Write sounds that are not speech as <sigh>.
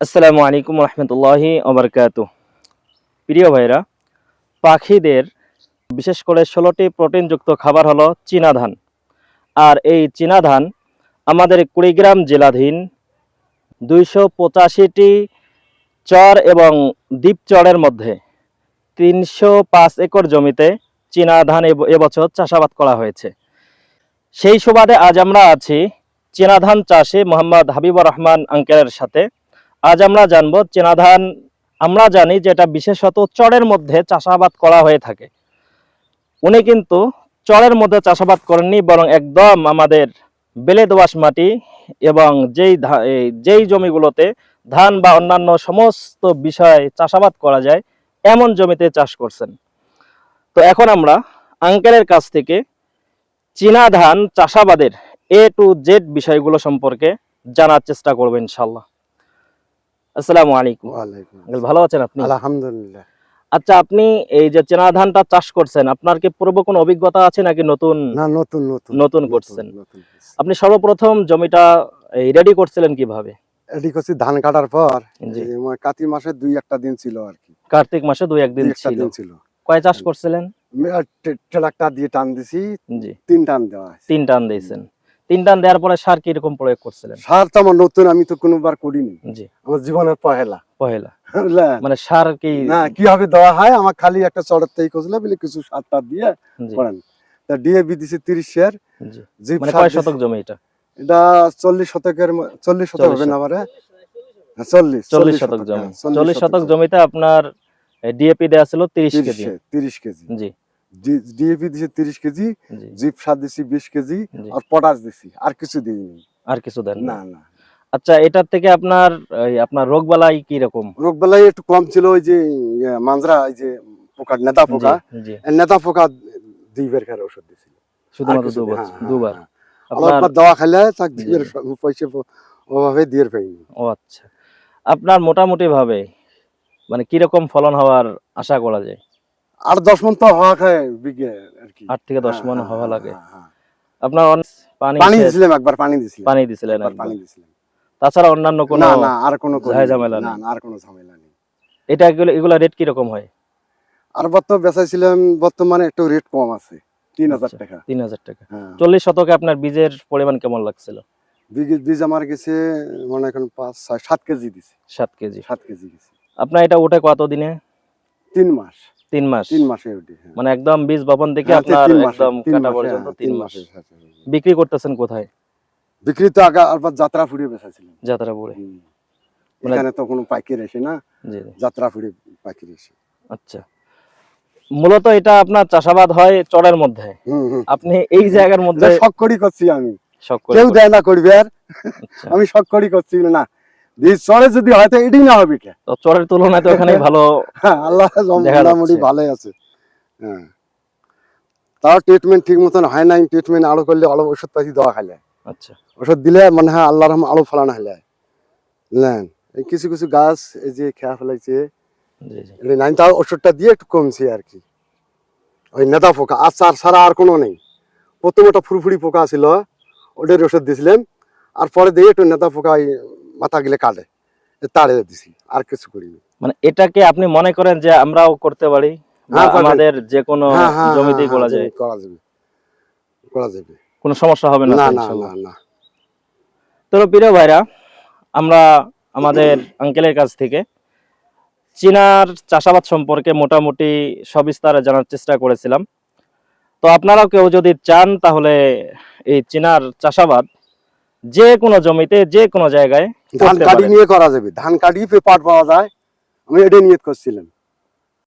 আসসালামু আলাইকুম রহমতুল্লাহি ওবরকাত। প্রিয় ভাইরা, পাখিদের বিশেষ করে ষোলোটি প্রোটিনযুক্ত খাবার হলো চীনা ধান আর এই চীনা ধান আমাদের কুড়িগ্রাম জেলাধীন দুইশো পঁচাশিটি চর এবং দ্বীপ চরের মধ্যে তিনশো পাঁচ একর জমিতে চীনা ধান এব- এবছর চাষাবাদ করা হয়েছে। সেই সুবাদে আজ আমরা আছি চীনা ধান চাষে মোহাম্মদ হাবিবুর রহমান আঙ্কেলের সাথে। আজ আমরা জানব চীনা ধান আমরা জানি যে এটা বিশেষত চরের মধ্যে চাষাবাদ করা হয়ে থাকে। উনি কিন্তু চরের মধ্যে চাষাবাদ করেননি, বরং একদম আমাদের বেলে দোয়াশ মাটি এবং যেই যেই জমিগুলোতে ধান বা অন্যান্য সমস্ত বিষয় চাষাবাদ করা যায়, এমন জমিতে চাষ করছেন। তো এখন আমরা আঙ্কেলের কাছ থেকে চীনা ধান চাষাবাদের এ টু জেড বিষয়গুলো সম্পর্কে জানার চেষ্টা করব ইনশাল্লাহ। আসসালামু আলাইকুম। ভালো আছেন আপনি? আলহামদুলিল্লাহ। আচ্ছা আপনি এই যে চেনা ধানটা চাষ করছেন আপনার কি পূর্ব কোনো অভিজ্ঞতা আছে নাকি নতুন? না নতুন নতুন। নতুন করছেন। আপনি সর্বপ্রথম জমিটা রেডি করছিলেন কীভাবে? রেডি করছি ধান কাটার পর। কাতি মাসে দুই একটা দিন ছিল আর কি। কার্তিক মাসে দুই একদিন ছিল। কয় চাষ করছিলেন? ট্রাক্টর দিয়ে টান দিছি। জি। তিন টান দেওয়া তিন টান দিয়েছেন। তিন টান দেওয়ার পরে সার কি রকম প্রয়োগ করছিলেন? সার তো আমার নতুন আমি তো কোনোবার করিনি। জি। আমার জীবনের পহেলা। পহেলা। মানে সার কি না কীভাবে দেওয়া হয়? আমার খালি একটা থেকে খুঁজলে বলে কিছু সার টার দিয়ে করেন। তা ডিএবি দিছে তিরিশ শেয়ার। জি। মানে কয় শতক জমি এটা? এটা চল্লিশ শতকের ম- চল্লিশ শতক চল্লিশ হবে না আমারে? হ্যাঁ, চল্লিশ চল্লিশ শতক জমি। হ্যাঁ, চল্লিশ শতক জমিতে আপনার ডিএপি দেওয়া ছিল তিরিশ তিরিশ কেজি। তিরিশ কেজি। জি। ডিএপি দিছে তিরিশ কেজি জিপ সার দিছি বিশ কেজি আর পটাশ দিছি আর কিছু দিইনি। আর কিছু দেন না না। আচ্ছা এটার থেকে আপনার আপনার রোগ বালাই কি রকম রোগ বেলায় একটু কম ছিল ওই যে ইয়ে, মাঞ্জরা এই যে পোকা নেতা পোকা। নেতা পোকা দুই বের করে ওষুধ দিছিল। শুধুমাত্র দুবার হ্যাঁ, হ্যাঁ, দুবার? হ্যাঁ। আপনার দাওয়া খাইলে তাক জি, পয়সা ওভাবে দিয়ে পাইনি। ও আচ্ছা। আপনার মোটামুটি ভাবে মানে কীরকম ফলন হওয়ার আশা করা যায়? আর দশ মন তো হওয়া খায় বিঘে আর কি। আট থেকে দশ হ্যাঁ, মন হওয়া হ্যাঁ, লাগে। হ্যাঁ, হ্যাঁ। আপনার পানি পানি দিছিলাম একবার পানি দিছিলাম। পানি দিছিলেন। পানি দিছিলাম। তাছাড়া অন্যান্য কোনো না না আর কোনো। ঝামেলা না না, আর কোনো ঝামেলা নেই। এটা এগুলো এগুলা রেট কীরকম হয়? আর বর্তমান বেচাইছিলাম বর্তমানে একটু রেট কম আছে তিন হাজার আচ্ছা। টাকা। তিন হাজার টাকা। চল্লিশ শতকে আপনার বীজের পরিমাণ কেমন লাগছিল? বীজ আমার গেছে মনে এখন পাঁচ ছয় সাত কেজি দিছে। সাত কেজি। সাত কেজি গেছে। আপনার এটা উঠে কত দিনে? তিন মাস। তিন মাস। তিন মাসে হ্যাঁ। মানে একদম বীজ বপন থেকে হ্যাঁ, আপনার একদম কাটা পর্যন্ত হ্যাঁ, তিন মাস। বিক্রি করতেছেন কোথায়? বিক্রি তো আগা আবার যাত্রা ফুড়ে যাত্রা হুম। মানে- এখানে তো কোনো পাইকারি আসে না যাত্রা ফুড়ে পাইকারি আসে। আচ্ছা। মূলত এটা আপনার চাষাবাদ হয় চরের মধ্যে। আপনি এই জায়গার মধ্যে শখ করি করছি আমি। শখ করে কেউ দেয় না করবে। আর আচ্ছা। আমি শখ করি করছি না চরে যদি হয়তো এটাই না হবে তো চরের তুলনায় তো ওখানে ভালো <laughs> হ্যাঁ, আল্লাহ দেখা মোটামুটি ভালোই আছে। হ্যাঁ। তাও ট্রিটমেন্ট ঠিক মতন হয় নাই ট্রিটমেন্ট আরও করলে আরও ওষুধ পাতি দেওয়া খাইলে আচ্ছা। ওষুধ দিলে মানে হ্যাঁ আল্লাহর রহম আলো ফলানো হলে এই কিছু কিছু গাছ এই যে খেয়া ফেলাইছে এটা নাই তাও ওষুধটা দিয়ে একটু কমছে আর কি। ওই নেতা পোকা আর চার ছাড়া আর কোনো নেই। প্রথম ওটা ফুরফুরি পোকা ছিল ওটার ওষুধ দিয়েছিলাম আর পরে দিয়ে একটু নেতা পোকা মাথা গিলে কাটে। তাড়ে দিছি আর কিছু করিনি। মানে এটাকে আপনি মনে করেন যে আমরাও করতে পারি? হ্যাঁ। আমাদের যে কোনো হ্যাঁ, হ্যাঁ, জমিতেই করা যায়। করা যাবে। করা যাবে। কোনো সমস্যা হবে না তো প্রিয় ভাইরা আমরা আমাদের আঙ্কেলের কাছ থেকে চীনার চাষাবাদ সম্পর্কে মোটামুটি সবিস্তারে জানার চেষ্টা করেছিলাম। তো আপনারাও কেউ যদি চান তাহলে এই চীনার চাষাবাদ যে কোনো জমিতে যে কোনো জায়গায় ধান কাটি নিয়ে করা যাবে। ধান কাটি পেপার পাওয়া যায়। আমি এটা নিয়ত করছিলাম।